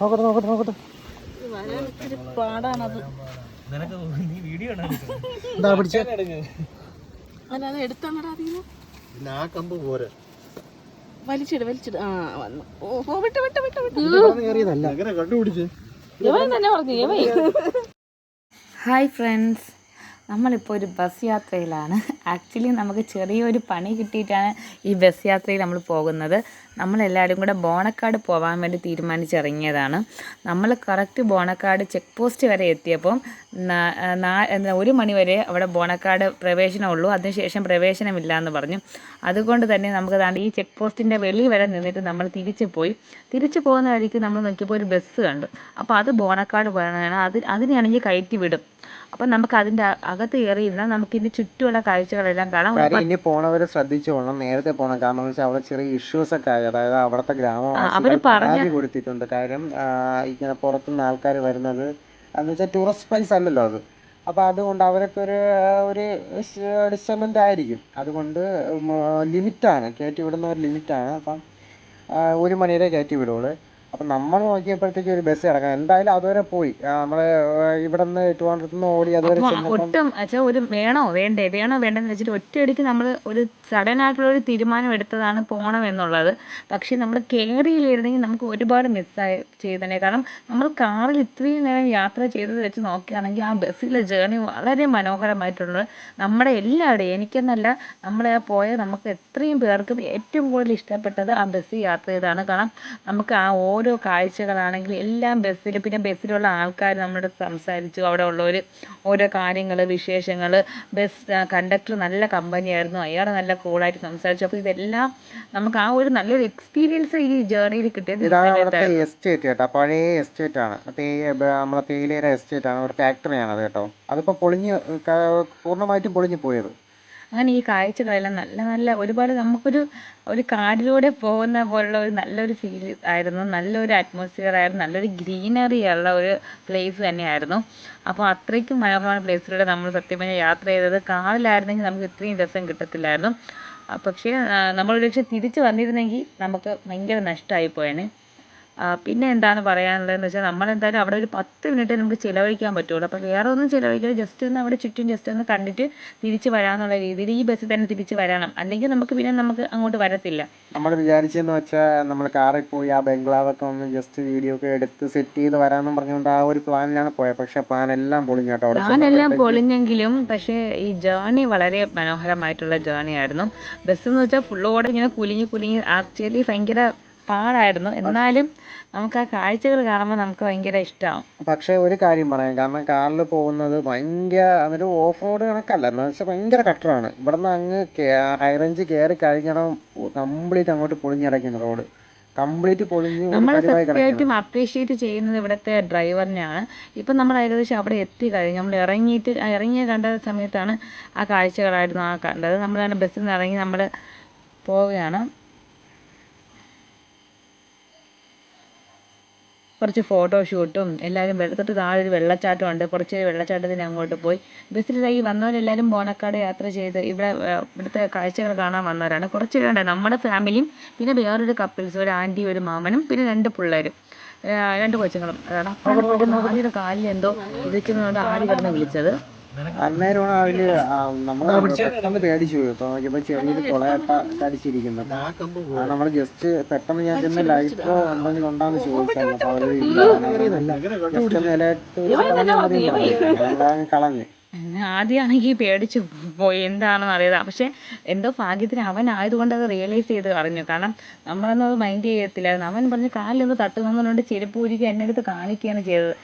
നോക്കട്ടെ നോക്കട്ടെ നോക്കട്ടെ. പാടാണത്. എന്താ പിടിച്ചേ? പിന്നെ ആ കമ്പ് പോരെ. വലിച്ചിട് വലിച്ചിട്. ആ വന്നു. ഓ ഓ, വിട്ട് വിട്ട് വിട്ട് വിട്ട്. കയറിയതല്ല. അങ്ങനെ കണ്ടുപിടിച്ചേ. ഇവൻ തന്നെ പറഞ്ഞു ഹായ് ഫ്രണ്ട്സ്. നമ്മളിപ്പോൾ ഒരു ബസ് യാത്രയിലാണ്. ആക്ച്വലി നമുക്ക് ചെറിയൊരു പണി കിട്ടിയിട്ടാണ് ഈ ബസ് യാത്രയിൽ നമ്മൾ പോകുന്നത്. നമ്മളെല്ലാവരും കൂടെ ബോണക്കാട് പോകാൻ വേണ്ടി തീരുമാനിച്ചിറങ്ങിയതാണ്. നമ്മൾ കറക്റ്റ് ബോണക്കാട് ചെക്ക് പോസ്റ്റ് വരെ എത്തിയപ്പം എന്താ ഒരു മണിവരെ അവിടെ ബോണക്കാട് പ്രവേശനമുള്ളൂ അതിനുശേഷം പ്രവേശനമില്ല എന്ന് പറഞ്ഞു. അതുകൊണ്ട് തന്നെ നമുക്ക് താണ്ട് ഈ ചെക്ക് പോസ്റ്റിന്റെ വെളി വരെ നിന്നിട്ട് നമ്മൾ തിരിച്ചു പോയി. തിരിച്ചു പോകുന്ന വഴിക്ക് നമ്മൾ നോക്കിയപ്പോൾ ഒരു ബസ് കണ്ടു. അപ്പോൾ അത് ബോണക്കാട് പോകണം അത് അതിനാണെങ്കിൽ കയറ്റി വിടും. അപ്പം നമുക്ക് അതിന്റെ അകത്ത് കയറിയിരുന്നാൽ നമുക്ക് ഇതിന് ചുറ്റുമുള്ള കാഴ്ചകളെല്ലാം കാണാം. കാര്യം ഇനി പോണവര് ശ്രദ്ധിച്ചോളണം നേരത്തെ പോണം. കാരണം വെച്ചാൽ അവിടെ ചെറിയ ഇഷ്യൂസ് ഒക്കെ ആയി. അതായത് അവിടുത്തെ ഗ്രാമവാസികൾ പറഞ്ഞ- പരാതി കൊടുത്തിട്ടുണ്ട്. കാര്യം ഇങ്ങനെ പുറത്തുനിന്ന് ആൾക്കാർ വരുന്നത് എന്ന് വെച്ചാൽ ടൂറിസ്റ്റ് പ്ലേസ് അല്ലല്ലോ അത്. അപ്പൊ അതുകൊണ്ട് അവരൊക്കെ ഒരു ഒരു ഡിസ്റ്റർബൻസ് ആയിരിക്കും. അതുകൊണ്ട് ലിമിറ്റാണ്. കയറ്റി വിടുന്ന ഒരു ലിമിറ്റാണ്. അപ്പം ഒരു മണി വരെ കയറ്റി വിടുള്ളൂ. അപ്പം നമ്മൾ നോക്കിയപ്പോഴത്തേക്ക് ഒരു ബസ് കിടക്കാം എന്തായാലും അതുവരെ പോയി. നമ്മൾ ഇവിടെ നിന്ന് ട്രിവാൻഡ്രത്ത് നിന്ന് ഓടി അതുവരെ ഒട്ടും അച്ഛാ ഒരു വേണോ? വേണ്ടേ? വേണോ വേണ്ടെന്ന് വെച്ചിട്ട് ഒറ്റയടിക്ക് നമ്മൾ ഒരു സഡൻ ആയിട്ടുള്ള ഒരു തീരുമാനം എടുത്തതാണ് പോകണം എന്നുള്ളത് പക്ഷേ നമ്മൾ കയറിയില്ലായിരുന്നെങ്കിൽ നമുക്ക് ഒരുപാട് മിസ്സായി ചെയ്തേനെ. കാരണം നമ്മൾ കാറിൽ ഇത്രയും നേരം യാത്ര ചെയ്തത് വെച്ച് നോക്കുകയാണെങ്കിൽ ആ ബസ്സിലെ ജേർണി വളരെ മനോഹരമായിട്ടുള്ളത് നമ്മുടെ എല്ലാവരുടെയും എനിക്കെന്നല്ല നമ്മളെ പോയ നമുക്ക് എത്രയും പേർക്കും ഏറ്റവും കൂടുതൽ ഇഷ്ടപ്പെട്ടത് ആ ബസ് യാത്ര ചെയ്തതാണ്. കാരണം നമുക്ക് ആ ഓരോ കാഴ്ചകളാണെങ്കിൽ എല്ലാം ബസ്സിൽ പിന്നെ ബസ്സിലുള്ള ആൾക്കാർ നമ്മളോട് സംസാരിച്ചു. അവിടെ ഉള്ളവർ ഓരോ കാര്യങ്ങൾ വിശേഷങ്ങൾ ബസ് കണ്ടക്ടർ നല്ല കമ്പനിയായിരുന്നു. അയാൾ നല്ല കൂളായിട്ട് സംസാരിച്ചു. അപ്പോൾ ഇതെല്ലാം നമുക്ക് ആ ഒരു നല്ലൊരു എക്സ്പീരിയൻസ് ഈ ജേർണിയിൽ കിട്ടിയത്. എസ്റ്റേറ്റ് കേട്ടോ. പഴയ എസ്റ്റേറ്റ് ആണ്. തേ ബ- നമ്മളെ തേയിലയുടെ എസ്റ്റേറ്റ് ആണ്. ഒരു ഫാക്ടറിയാണ് അത് കേട്ടോ. അതിപ്പോ പൊളിഞ്ഞ് പൂർണമായിട്ടും പൊളിഞ്ഞു പോയത്. അങ്ങനെ ഈ കാഴ്ചകളെല്ലാം നല്ല നല്ല ഒരുപാട് നമുക്കൊരു ഒരു കാടിലൂടെ പോകുന്ന പോലുള്ള ഒരു നല്ലൊരു ഫീൽ ആയിരുന്നു. നല്ലൊരു അറ്റ്മോസ്ഫിയർ ആയിരുന്നു. നല്ലൊരു ഗ്രീനറി ഉള്ള ഒരു പ്ലേസ് തന്നെയായിരുന്നു. അപ്പോൾ അത്രയ്ക്കും മനോഹരമായ പ്ലേസിലൂടെ നമ്മൾ സത്യം പറഞ്ഞാൽ യാത്ര ചെയ്തത്. കാറിലായിരുന്നെങ്കിൽ നമുക്ക് ഇത്രയും രസം കിട്ടത്തില്ലായിരുന്നു. പക്ഷേ നമ്മൾ പക്ഷേ തിരിച്ച് വന്നിരുന്നെങ്കിൽ നമുക്ക് ഭയങ്കര നഷ്ടമായി പോയേനെ. പിന്നെ എന്താണ് പറയാനുള്ളതെന്ന് വെച്ചാൽ നമ്മൾ നമ്മളെന്തായാലും അവിടെ ഒരു പത്ത് മിനിറ്റ് നമുക്ക് ചിലവഴിക്കാൻ പറ്റുള്ളൂ. അപ്പോൾ വേറെ ഒന്നും ചിലവഴിക്കാതെ ജസ്റ്റ് ഒന്ന് അവിടെ ചുറ്റും ജസ്റ്റ് ഒന്ന് കണ്ടിട്ട് തിരിച്ച് വരാമെന്നുള്ള രീതിയിൽ ഈ ബസ്സിൽ തന്നെ തിരിച്ച് വരണം. അല്ലെങ്കിൽ നമുക്ക് പിന്നെ നമുക്ക് അങ്ങോട്ട് വരത്തില്ല. നമ്മൾ വിചാരിച്ചെന്ന് വെച്ചാൽ നമ്മൾ കാറിൽ പോയി ആ ബംഗ്ലാവൊക്കെ ഒന്ന് ജസ്റ്റ് വീഡിയോ ഒക്കെ എടുത്ത് സെറ്റ് ചെയ്ത് വരാമെന്നും പറഞ്ഞുകൊണ്ട് ആ ഒരു പ്ലാനിലാണ് പോയത് പക്ഷേ പ്ലാൻ എല്ലാം പൊളിഞ്ഞു കേട്ടോ പ്ലാനെല്ലാം ചെന്നപ്പോഴത്തേക്ക്. പൊളിഞ്ഞെങ്കിലും പക്ഷേ ഈ ജേർണി വളരെ മനോഹരമായിട്ടുള്ള ജേർണി ആയിരുന്നു. ബസ് എന്ന് വെച്ചാൽ ഫുള്ളോടെ ഇങ്ങനെ കുലുങ്ങി കുലുങ്ങി ആക്ച്വലി ഭയങ്കര പാടായിരുന്നു. എന്നാലും നമുക്ക് ആ കാഴ്ചകൾ കാണുമ്പോൾ നമുക്ക് ഭയങ്കര ഇഷ്ടമാവും പക്ഷേ ഒരു കാര്യം പറയാം. കാരണം കാറിൽ പോകുന്നത് ഭയങ്കര അതൊരു ഓഫ് റോഡ് കണക്കല്ല. എന്ന് വെച്ചാൽ ഭയങ്കര കട്ടറാണ്. ഇവിടുന്ന് അങ്ങ് ഹൈ റേഞ്ച് കയറി കഴിഞ്ഞാൽ കംപ്ലീറ്റ് അങ്ങോട്ട് പൊളിഞ്ഞിടയ്ക്കുന്നു റോഡ്. കംപ്ലീറ്റ് പൊളിഞ്ഞ് നമ്മൾ സത്യമായിട്ടും അപ്രീഷിയേറ്റ് ചെയ്യുന്നത് ഇവിടുത്തെ ഡ്രൈവറിനെയാണ്. ഇപ്പം നമ്മൾ ഏകദേശം അവിടെ എത്തിക്കഴിഞ്ഞു നമ്മൾ ഇറങ്ങിയിട്ട് ഇറങ്ങിയ കണ്ട സമയത്താണ് ആ കാഴ്ചകളായിരുന്നു ആ കണ്ടത്. നമ്മൾ ബസ്സിൽ നിന്ന് ഇറങ്ങി നമ്മൾ പോവുകയാണ്. കുറച്ച് ഫോട്ടോ ഷൂട്ടും എല്ലാവരും വെള്ളത്തൊട്ട് താഴെ ഒരു വെള്ളച്ചാട്ടമുണ്ട് കുറച്ച് വെള്ളച്ചാട്ടത്തിന് അങ്ങോട്ട് പോയി. ബസ്സിൽ ഈ വന്നവരെല്ലാവരും ബോണക്കാട് യാത്ര ചെയ്ത് ഇവിടെ ഇവിടുത്തെ കാഴ്ചകൾ കാണാൻ വന്നവരാണ്. കുറച്ച് പേരുണ്ട്. നമ്മുടെ ഫാമിലിയും പിന്നെ വേറൊരു കപ്പിൾസ് ഒരു ആന്റി ഒരു മാമനും പിന്നെ രണ്ട് പിള്ളേരും. രണ്ട് കൊച്ചുങ്ങളും. അതാണ്. ആദ്യയുടെ കാലിൽ എന്തോ ഇരിക്കുന്നതുകൊണ്ട് ആടി കിടന്ന് വിളിച്ചത്. അന്നേരമാണ് അവർ നമ്മൾ പേടിച്ചു പോയി നോക്കിയപ്പോ ചെറിയൊരു കൊളയട്ട കടിച്ചിരിക്കുന്നു നമ്മൾ ജസ്റ്റ് പെട്ടെന്ന് ഞാൻ ചെന്ന് ലൈറ്റോ എന്തെങ്കിലും ഉണ്ടാന്ന് ചോദിച്ചായിരുന്നു അപ്പൊ അവർ കളഞ്ഞ് ആദ്യമാണെങ്കിൽ പേടിച്ച് പോയി എന്താണെന്ന് അറിയാതെ പക്ഷെ എന്തോ ഭാഗ്യത്തിന് അവൻ ആയതുകൊണ്ട് അത് റിയലൈസ് ചെയ്ത് അറിഞ്ഞു കാരണം നമ്മളൊന്നും അത് മൈൻഡ് ചെയ്യത്തില്ലായിരുന്നു അവൻ പറഞ്ഞ് കാലിലൊന്ന് തട്ടുന്നതുകൊണ്ട് ചെരുപ്പ് ഊരിക്ക് എന്നെ അടുത്ത് കാണിക്കുകയാണ് ചെയ്തത്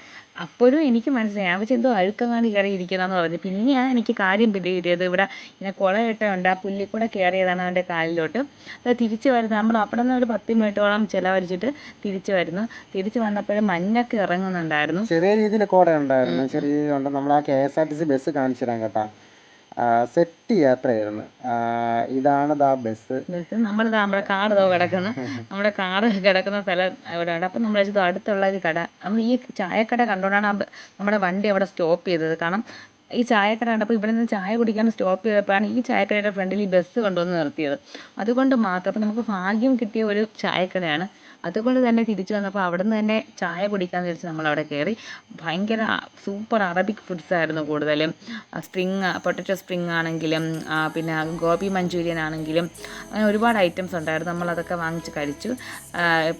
അപ്പോഴും എനിക്ക് മനസ്സിലായി. അവ ചെന്തോ എന്തോ അഴുക്കങ്ങാണ്ട് കയറി ഇരിക്കുന്നതെന്ന് പറഞ്ഞു. പിന്നെയാണ് എനിക്ക് കാര്യം പിടികിട്ടിയത്. ഇവിടെ ഇങ്ങനെ കുളയിട്ടുണ്ട് ആ പുല്ലിൽ കൂടെ കയറിയതാണ് അവന്റെ കാലിലോട്ട്. അത് തിരിച്ച് വരുന്നത് നമ്മൾ അവിടെ നിന്ന് ഒരു പത്ത് മിനിറ്റോളം ചിലവഴിച്ചിട്ട് തിരിച്ച് വരുന്നു. തിരിച്ച് വന്നപ്പോഴും മഞ്ഞൊക്കെ ഇറങ്ങുന്നുണ്ടായിരുന്നു. ചെറിയ രീതിയിൽ കോട ഉണ്ടായിരുന്നു ചെറിയ നമ്മൾ ആ K S R T C bus കാണിച്ചു തരാം കേട്ടാ. സെറ്റ് യാത്രയായിരുന്നു. ഇതാണ് ദാ ബസ്. നമ്മൾ നമ്മുടെ കാർ ഇതോ കിടക്കുന്നു. നമ്മുടെ കാർ കിടക്കുന്ന സ്ഥലം എവിടെയാണ് അപ്പം നമ്മൾ വെച്ചത് അടുത്തുള്ള ഒരു കട. നമ്മൾ ഈ ചായക്കട കണ്ടുകൊണ്ടാണ് നമ്മുടെ വണ്ടി അവിടെ സ്റ്റോപ്പ് ചെയ്തത്. കാരണം ഈ ചായക്കട കണ്ടപ്പോൾ ഇവിടെ നിന്ന് ചായ കുടിക്കാൻ സ്റ്റോപ്പ് ചെയ്തപ്പോഴാണ് ഈ ചായക്കടയുടെ ഫ്രണ്ടിൽ ഈ ബസ് കൊണ്ടുവന്ന് നിർത്തിയത്. അതുകൊണ്ട് മാത്രം അപ്പം നമുക്ക് ഭാഗ്യം കിട്ടിയ ഒരു ചായക്കടയാണ് അതുപോലെ തന്നെ തിരിച്ചു വന്നപ്പോൾ അവിടെ നിന്ന് തന്നെ ചായ കുടിക്കാമെന്ന് വിചാരിച്ച് നമ്മളവിടെ കയറി ഭയങ്കര സൂപ്പർ അറബിക് ഫുഡ്സ് ആയിരുന്നു കൂടുതലും. സ്പ്രിങ് പൊട്ടറ്റോ സ്പ്രിങ് ആണെങ്കിലും പിന്നെ ഗോബി മഞ്ചൂരിയൻ ആണെങ്കിലും അങ്ങനെ ഒരുപാട് ഐറ്റംസ് ഉണ്ടായിരുന്നു. നമ്മളതൊക്കെ വാങ്ങിച്ച് കഴിച്ചു.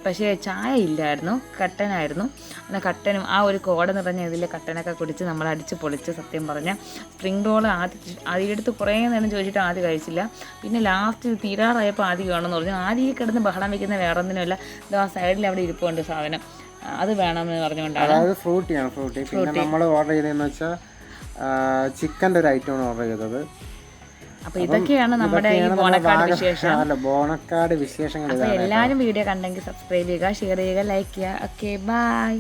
പക്ഷേ ചായ ഇല്ലായിരുന്നു. കട്ടനായിരുന്നു അങ്ങനെ കട്ടനും ആ ഒരു കോട നിറഞ്ഞ ഇതിൽ കട്ടനൊക്കെ കുടിച്ച് നമ്മൾ അടിച്ച് പൊളിച്ച് സത്യം പറഞ്ഞാൽ സ്പ്രിങ് റോൾ ആദ്യം ആദ്യടുത്ത് കുറേ നേരം ചോദിച്ചിട്ട് ആദ്യം കഴിച്ചില്ല. പിന്നെ ലാസ്റ്റ് തീരാറായപ്പോൾ ആദ്യം വേണമെന്ന് പറഞ്ഞു. ആദ്യം ഈ കിടന്ന് ബഹളം വയ്ക്കുന്ന വേറെ ഒന്നിനുമല്ല ഇത് ആ സൈഡിൽ അവിടെ ഇരിപ്പുണ്ട് സാധനം. അത് വേണമെന്ന് പറഞ്ഞുകൊണ്ടാണ്. അതായത് ഫ്രൂട്ടിയാണ് ഫ്രൂട്ടി. പിന്നെ നമ്മൾ ഓർഡർ ചെയ്തതെന്ന് വെച്ചാൽ ചിക്കന്റെ ഒരു ഐറ്റമാണ് ഓർഡർ ചെയ്തത്. അപ്പോൾ ഇതൊക്കെയാണ് നമ്മുടെ ഈ ബോണക്കാട് വിശേഷം. ബോണക്കാട് വിശേഷങ്ങൾ എല്ലാവരും വീഡിയോ കണ്ടെങ്കിൽ സബ്സ്ക്രൈബ് ചെയ്യുക ഷെയർ ചെയ്യുക ലൈക്ക് ചെയ്യുക. Okay bye